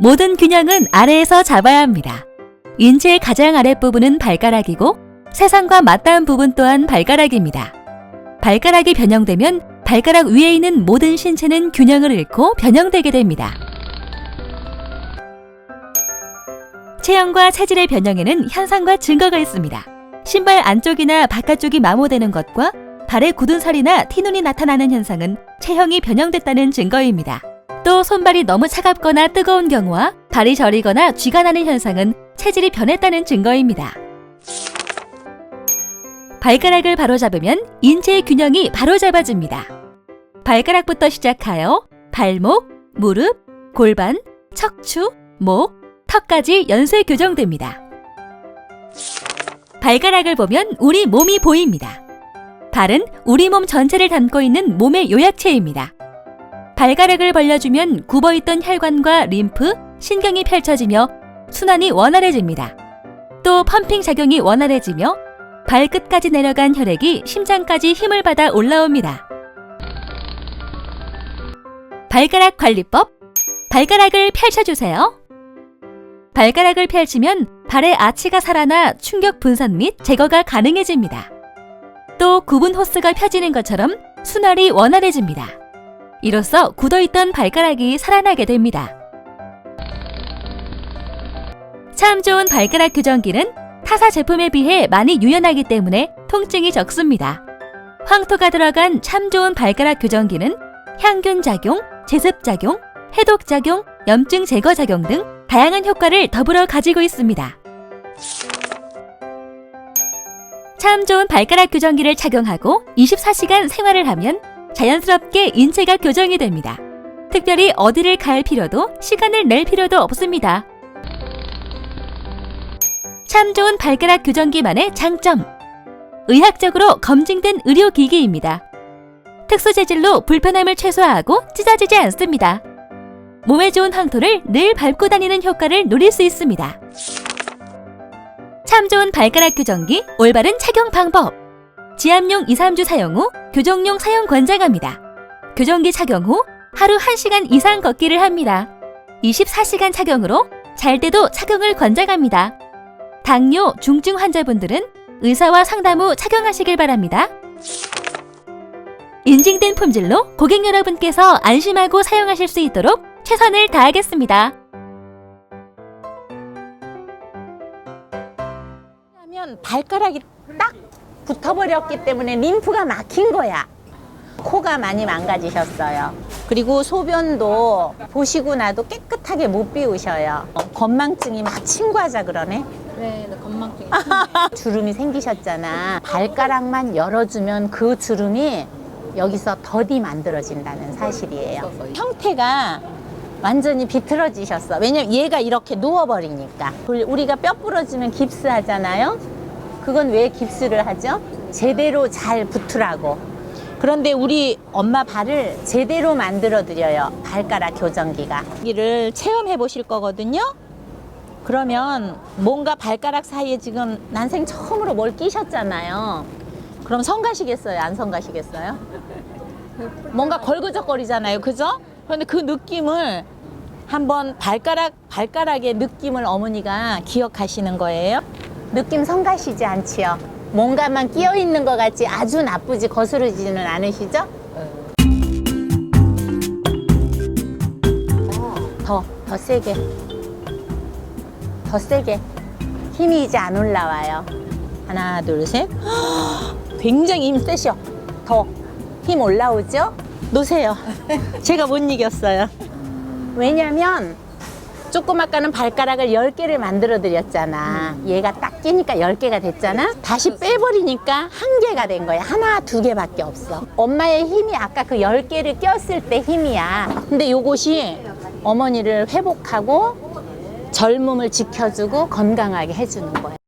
모든 균형은 아래에서 잡아야 합니다. 인체의 가장 아랫부분은 발가락이고 세상과 맞닿은 부분 또한 발가락입니다. 발가락이 변형되면 발가락 위에 있는 모든 신체는 균형을 잃고 변형되게 됩니다. 체형과 체질의 변형에는 현상과 증거가 있습니다. 신발 안쪽이나 바깥쪽이 마모되는 것과 발에 굳은 살이나 티눈이 나타나는 현상은 체형이 변형됐다는 증거입니다. 또 손발이 너무 차갑거나 뜨거운 경우와 발이 저리거나 쥐가 나는 현상은 체질이 변했다는 증거입니다. 발가락을 바로잡으면 인체의 균형이 바로잡아집니다. 발가락부터 시작하여 발목, 무릎, 골반, 척추, 목, 턱까지 연쇄 교정됩니다. 발가락을 보면 우리 몸이 보입니다. 발은 우리 몸 전체를 담고 있는 몸의 요약체입니다. 발가락을 벌려주면 굽어있던 혈관과 림프, 신경이 펼쳐지며 순환이 원활해집니다. 또 펌핑 작용이 원활해지며 발끝까지 내려간 혈액이 심장까지 힘을 받아 올라옵니다. 발가락 관리법 발가락을 펼쳐주세요. 발가락을 펼치면 발의 아치가 살아나 충격 분산 및 제거가 가능해집니다. 또 구분 호스가 펴지는 것처럼 순환이 원활해집니다. 이로써 굳어있던 발가락이 살아나게 됩니다. 참 좋은 발가락 교정기는 타사 제품에 비해 많이 유연하기 때문에 통증이 적습니다. 황토가 들어간 참 좋은 발가락 교정기는 향균 작용, 제습 작용, 해독 작용, 염증 제거 작용 등 다양한 효과를 더불어 가지고 있습니다. 참 좋은 발가락 교정기를 착용하고 24시간 생활을 하면 자연스럽게 인체가 교정이 됩니다. 특별히 어디를 갈 필요도 시간을 낼 필요도 없습니다. 참 좋은 발가락 교정기만의 장점. 의학적으로 검증된 의료기기입니다. 특수 재질로 불편함을 최소화하고 찢어지지 않습니다. 몸에 좋은 황토를 늘 밟고 다니는 효과를 누릴 수 있습니다. 참 좋은 발가락 교정기 올바른 착용 방법. 지압용 2, 3주 사용 후 교정용 사용 권장합니다. 교정기 착용 후 하루 1시간 이상 걷기를 합니다. 24시간 착용으로 잘 때도 착용을 권장합니다. 당뇨, 중증 환자분들은 의사와 상담 후 착용하시길 바랍니다. 인증된 품질로 고객 여러분께서 안심하고 사용하실 수 있도록 최선을 다하겠습니다. 발가락이 딱 붙어버렸기 때문에 림프가 막힌 거야. 코가 많이 망가지셨어요. 그리고 소변도 보시고 나도 깨끗하게 못 비우셔요. 어, 건망증이 막 침구하자 그러네. 네, 나 건망증이 주름이 생기셨잖아. 발가락만 열어주면 그 주름이 여기서 더디 만들어진다는 사실이에요. 형태가 완전히 비틀어지셨어. 왜냐면 얘가 이렇게 누워버리니까. 우리가 뼈 부러지면 깁스 하잖아요. 그건 왜 깁스를 하죠? 제대로 잘 붙으라고. 그런데 우리 엄마 발을 제대로 만들어 드려요. 발가락 교정기가. 이를 체험해 보실 거거든요. 그러면 뭔가 발가락 사이에 지금 난생 처음으로 뭘 끼셨잖아요. 그럼 성가시겠어요? 안 성가시겠어요? 뭔가 걸그적거리잖아요. 그죠? 그런데 그 느낌을 한번 발가락, 발가락의 느낌을 어머니가 기억하시는 거예요. 느낌 성가시지 않지요? 뭔가만 끼어 있는 것 같지 아주 나쁘지 거스르지는 않으시죠? 더, 더 세게. 더 세게. 힘이 이제 안 올라와요. 하나, 둘, 셋. 굉장히 힘 세셔. 더. 힘 올라오죠? 놓으세요. 제가 못 이겼어요. 왜냐면 조금 아까는 발가락을 10개를 만들어 드렸잖아. 얘가 딱 끼니까 10개가 됐잖아. 다시 빼버리니까 한 개가 된 거야. 하나, 두 개밖에 없어. 엄마의 힘이 아까 그 10개를 꼈을 때 힘이야. 근데 요것이 어머니를 회복하고 젊음을 지켜주고 건강하게 해주는 거야.